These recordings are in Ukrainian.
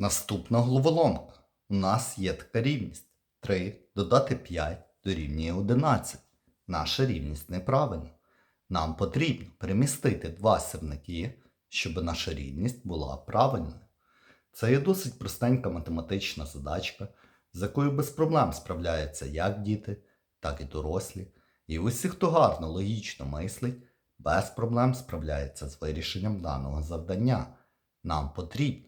Наступна головоломка. У нас є така рівність. 3 додати 5 дорівнює 11. Наша рівність неправильна. Нам потрібно перемістити два сірники, щоб наша рівність була правильною. Це є досить простенька математична задачка, з якою без проблем справляються як діти, так і дорослі. І усі, хто гарно логічно мислить, без проблем справляється з вирішенням даного завдання. Нам потрібно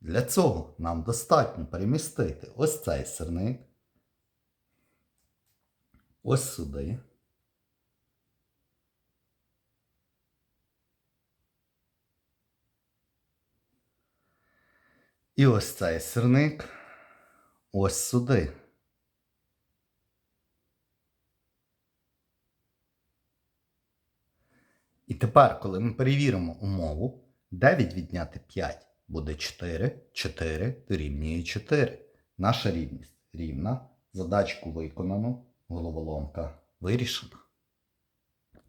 Для цього нам достатньо перемістити ось цей сирник, ось сюди. І ось цей сирник ось сюди. І тепер, коли ми перевіримо умову, 9 відняти 5 буде 4, 4 дорівнює 4. Наша рівність рівна. Задачку виконано, головоломка вирішена.